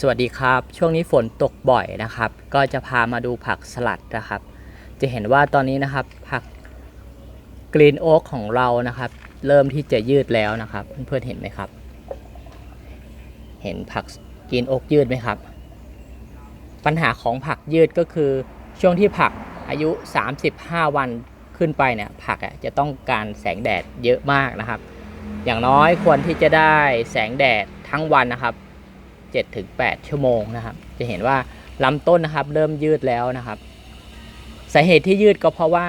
สวัสดีครับ ช่วงนี้ฝนตกบ่อยนะครับ ก็จะพามาดูผักสลัดนะครับ จะเห็นว่าตอนนี้นะครับผักกรีนโอ๊กของเรานะครับ เริ่มที่จะยืดแล้วนะครับ เพื่อนๆเห็นไหมครับ เห็นผักกรีนโอ๊กยืดไหมครับ ปัญหาของผักยืดก็คือช่วงที่ผักอายุ 35 วันขึ้นไปเนี่ยผักอะจะต้องการแสงแดดเยอะมากนะครับ อย่างน้อยควรที่จะได้แสงแดดทั้งวันนะครับ 7ถึง8ชั่วโมงนะครับ จะเห็นว่าลำต้นนะครับเริ่มยืดแล้วนะครับ สาเหตุที่ยืดก็เพราะว่า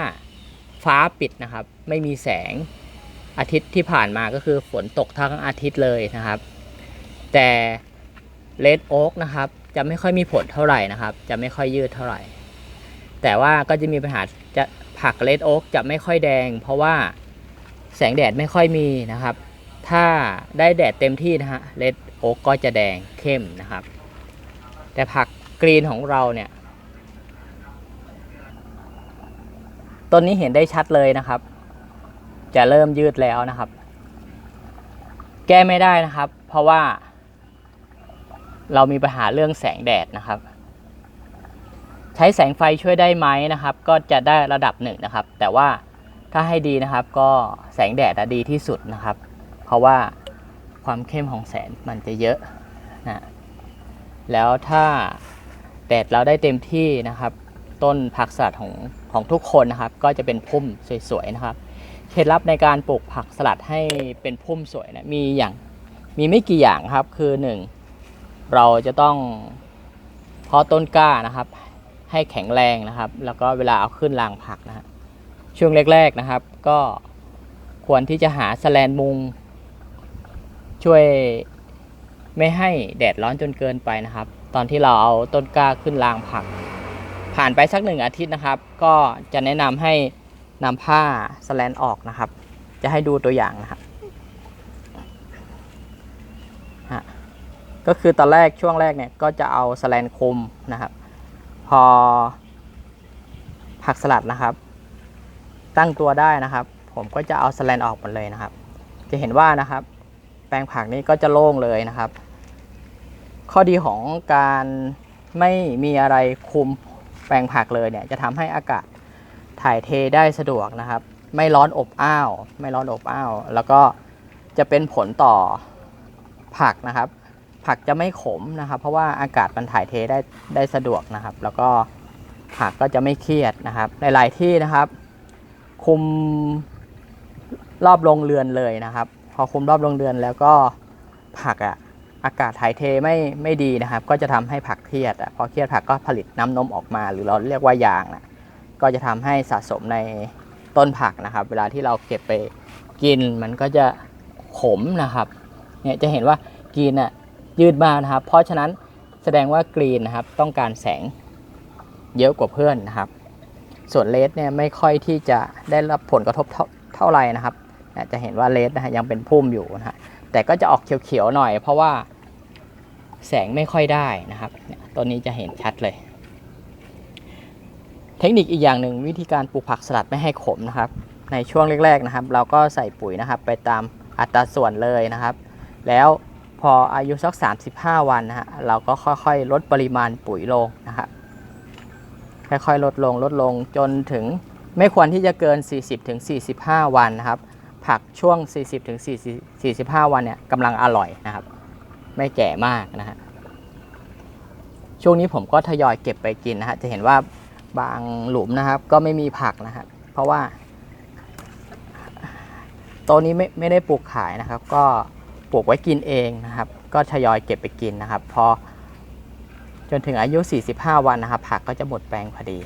ฟ้าปิดนะครับ ไม่มีแสงอาทิตย์ที่ผ่านมาก็คือฝนตกทั้งอาทิตย์เลยนะครับ แต่เลดโอ๊กนะครับ จะไม่ค่อยมีผลเท่าไหร่นะครับ จะไม่ค่อยยืดเท่าไหร่ แต่ว่าก็จะมีปัญหาจะผักเลดโอ๊กจะไม่ค่อยแดง เพราะว่าแสงแดดไม่ค่อยมีนะครับ ถ้าได้แดดเต็มที่นะฮะเลด อ๊กก็จะแดงเข้มนะครับ แต่ผักกรีนของเราเนี่ยต้นนี้เห็นได้ชัดเลยนะครับ จะเริ่มยืดแล้วนะครับ แก้ไม่ได้นะครับ เพราะว่า เรามีปัญหาเรื่องแสงแดดนะครับ ใช้แสงไฟช่วยได้ไหมนะครับ ก็จะได้ระดับหนึ่งนะครับ แต่ว่าถ้าให้ดีนะครับก็แสงแดดดีที่สุดนะครับ เพราะว่า ความเข้มของแสงมันจะเยอะนะแล้วถ้าแดดเราได้เต็มที่นะครับ ต้นผักสลัดของของทุกคนนะครับ ก็จะเป็นพุ่มสวยๆนะครับเคล็ดลับในการปลูกผักสลัดให้เป็นพุ่มสวยนะมีอย่างมีไม่กี่อย่างครับคือหนึ่งเราจะต้องเพาะต้นกล้านะครับ ให้แข็งแรงนะครับ แล้วก็เวลาเอาขึ้นรางผักนะฮะช่วงแรกๆนะครับ ก็ควรที่จะหาแสแลนมุง ช่วยไม่ให้แดดร้อนจนเกินไปนะครับ ตอนที่เราเอาต้นกล้าขึ้นรางผัก ผ่านไปสักหนึ่งอาทิตย์นะครับ ก็จะแนะนำให้นำผ้าสแลนออกนะครับ จะให้ดูตัวอย่างนะครับก็คือตอนแรกช่วงแรกเนี่ยก็จะเอาสแลนคุมนะครับ พอผักสลัดนะครับ ตั้งตัวได้นะครับ ผมก็จะเอาสแลนออกหมดเลยนะครับ จะเห็นว่านะครับ ลงผักนี้ก็จะโล่งเลยนะครับ ข้อดีของการไม่มีอะไรคุมแปลงผักเลยเนี่ยจะทำให้อากาศถ่ายเทได้สะดวกนะครับ ไม่ร้อนอบอ้าว ไม่ร้อนอบอ้าว แล้วก็จะเป็นผลต่อผักนะครับ ผักจะไม่ขมนะครับ เพราะว่าอากาศมันถ่ายเทได้ได้สะดวกนะครับ แล้วก็ผักก็จะไม่เครียดนะครับหลายที่นะครับ คุมรอบโรงเรือนเลยนะครับ พอคุมรอบโรงเรือนแล้วก็ผักอะอากาศถ่ายเทไม่ไม่ดีนะครับ ก็จะทำให้ผักเครียดอะพอเครียดผักก็ผลิตน้ำนมออกมา หรือเราเรียกว่ายางนะก็จะทำให้สะสมในต้นผักนะครับ เวลาที่เราเก็บไปกินมันก็จะขมนะครับเนี่ยจะเห็นว่ากรีนอะยืดมานะครับ เพราะฉะนั้นแสดงว่ากรีนนะครับต้องการแสงเยอะกว่าเพื่อนนะครับ ส่วนเลสเนี่ยไม่ค่อยที่จะได้รับผลกระทบเท่าเท่าไหร่นะครับ นี่ยจะเห็นว่าเลสนะฮะยังเป็นพุ่มอยู่นะฮะแต่ก็จะออกเขียวๆหน่อย เพราะว่าแสงไม่ค่อยได้นะครับต้นนี้จะเห็นชัดเลย เทคนิคอีกอย่างหนึ่งวิธีการปลูกผักสลัดไม่ให้ขมนะครับ ในช่วงแรกๆนะครับ เราก็ใส่ปุ๋ยนะครับ ไปตามอัตราส่วนเลยนะครับ แล้วพออายุสัก 35 วันนะฮะเราก็ค่อยๆ ลดปริมาณปุ๋ยลงนะครับค่อยๆ ลดลงลดลงจนถึงไม่ควรที่จะเกิน 40ถึง45 วันนะครับ ผักช่วง 40ถึง40 45 วันเนี่ยกำลังอร่อยนะครับ ไม่แก่มากนะฮะช่วงนี้ผมก็ทยอยเก็บไปกินนะฮะจะเห็นว่าบางหลุมนะครับ ก็ไม่มีผักนะฮะเพราะว่าต้นนี้ไม่ไม่ได้ปลูกขายนะครับ ก็ปลูกไว้กินเองนะครับ ก็ทยอยเก็บไปกินนะครับ พอจนถึงอายุ 45 วันนะครับ ผักก็จะหมดแปลงพอดี